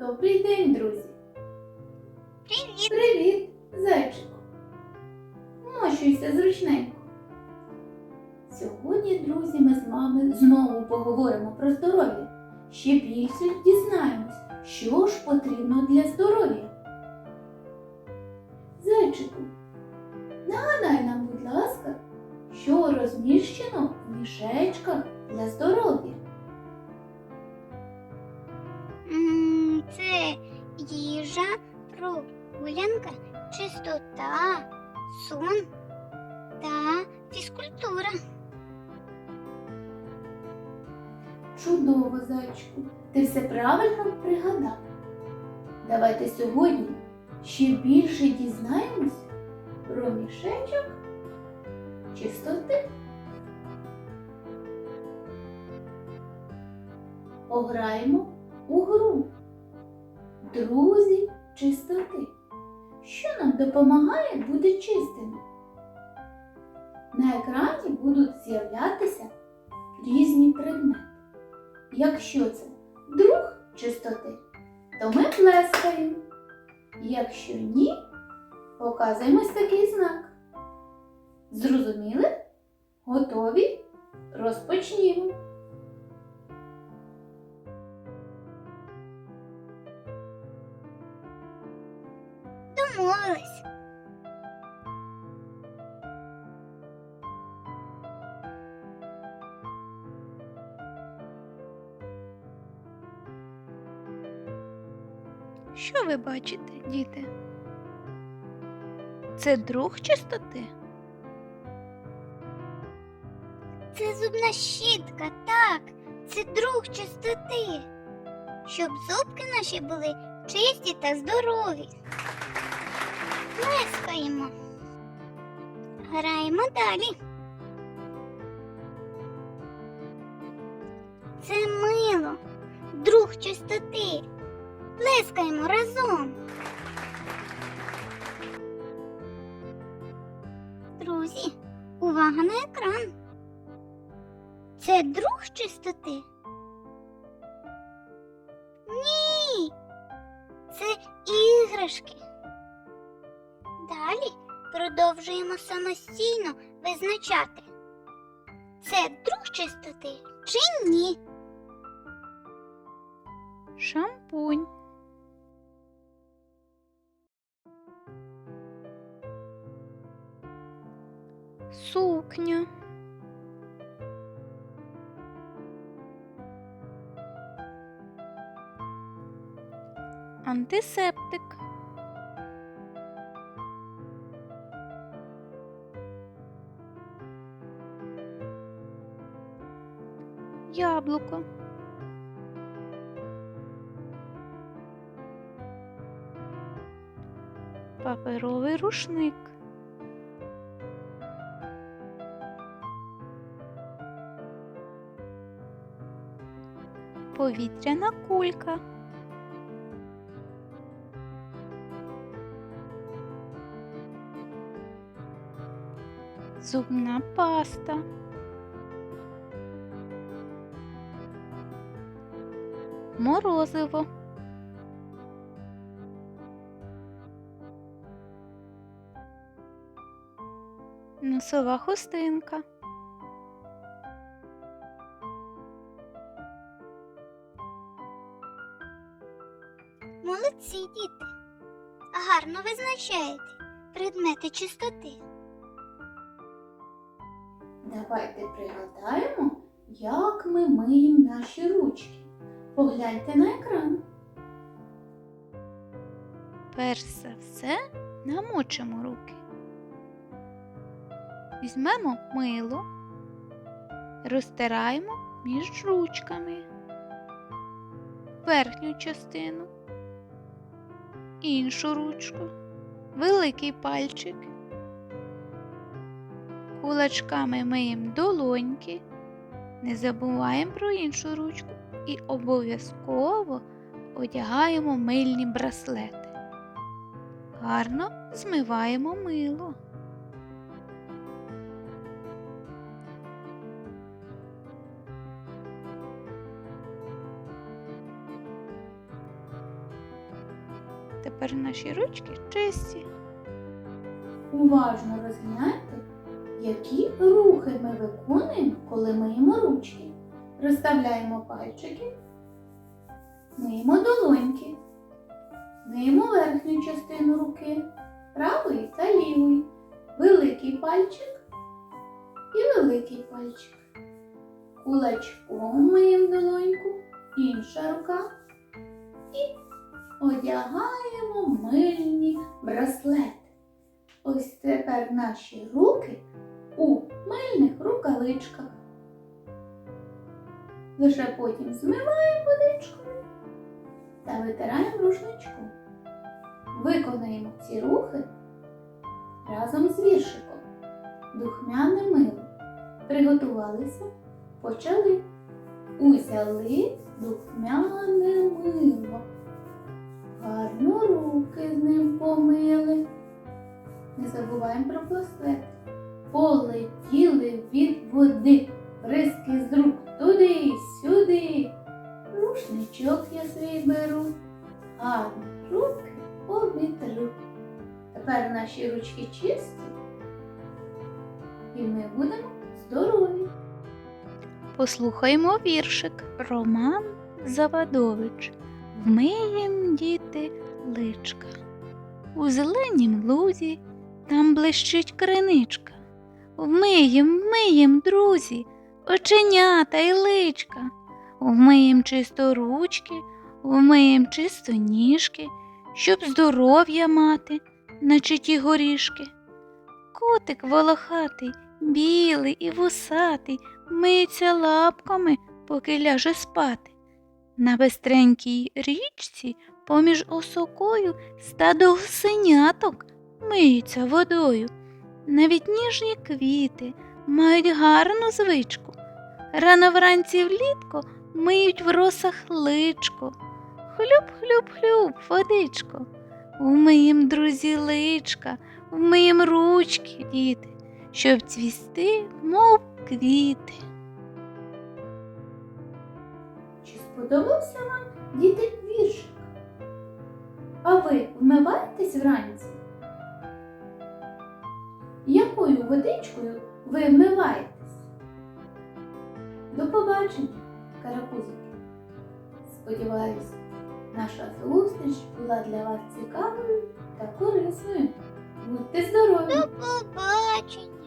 Добрий день, друзі! Привіт! Привіт, зайчику! Мощуйся зручненько. Сьогодні, друзі, ми з вами знову поговоримо про здоров'я. Ще більше дізнаємось, що ж потрібно для здоров'я. Зайчику, нагадай нам, будь ласка, що розміщено в мішечках для здоров'я. Прогулянка, чистота, сон та фізкультура. Чудово, зайчику, ти все правильно пригадав. Давайте сьогодні ще більше дізнаємось про мішечок чистоти. Пограємо у гру. Друзі чистоти. Що нам допомагає бути чистими? На екрані будуть з'являтися різні предмети. Якщо це друг чистоти, то ми плескаємо. Якщо ні, показуємо ось такий знак. Зрозуміли? Готові? Розпочнімо. Домовились. Що ви бачите, діти? Це друг чистоти? Це зубна щітка, так, це друг чистоти. Щоб зубки наші були чисті та здорові. Плескаємо. Граємо далі. Це мило, друг чистоти. Плескаємо разом. Друзі, увага на екран. Це друг чистоти? Ні. Це іграшки. Продовжуємо самостійно визначати. Це друг чистоти чи ні? Шампунь. Сукня. Антисептик. Яблуко. Паперовий рушник. Повітряна кулька. Зубна паста. Морозиво. Носова хустинка. Молодці, діти. Гарно визначаєте предмети чистоти. Давайте пригадаємо, як ми миємо наші ручки. Погляньте на екран. Перш за все намочимо руки. Візьмемо мило, розтираємо між ручками, верхню частину, іншу ручку, великий пальчик. Кулачками миємо долоньки, не забуваємо про іншу ручку і обов'язково одягаємо мильні браслети. Гарно змиваємо мило. Тепер наші ручки чисті. Уважно розгляньте, які рухи ми виконуємо, коли миємо ручки. Розставляємо пальчики, миємо долоньки, миємо верхню частину руки, правої та лівої, великий пальчик і великий пальчик. Кулачком миємо долоньку, інша рука і одягаємо мильні браслети. Ось тепер наші руки у мильних рукавичках. Лише потім змиваємо водичкою та витираємо рушничком. Виконаємо ці рухи разом з віршиком. Духмяне мило. Приготувалися, почали. Узяли духмяне мило. Гарно руки з ним помили. Не забуваємо про браслет. Полетіли від води, бризки з рук туди, сюди. Рушничок я свій беру, гарно руки обітру. Тепер наші ручки чисті, і ми будемо здорові. Послухаймо віршик Роман Завадович. Вмиєм діти личка. У зеленім лузі там блищить криничка. Вмиєм, вмиєм, друзі, оченята й личка. Вмиєм чисто ручки, вмиєм чисто ніжки, щоб здоров'я мати, наче ті горішки. Котик волохатий, білий і вусатий, миється лапками, поки ляже спати. На бистренькій річці поміж осокою стадо гусеняток миється водою. Навіть ніжні квіти мають гарну звичку. Рано вранці влітку миють в росах личко. Хлюб-хлюб-хлюб, водичко. Вмиєм, друзі, личка, вмиєм ручки, діти, щоб цвісти, мов квіти. Чи сподобався вам діти віршик? А ви вмиваєтесь вранці? Якою водичкою ви вмиваєтесь? До побачення, карапузики. Сподіваюсь, наша зустріч була для вас цікавою та корисною. Будьте здорові! До побачення.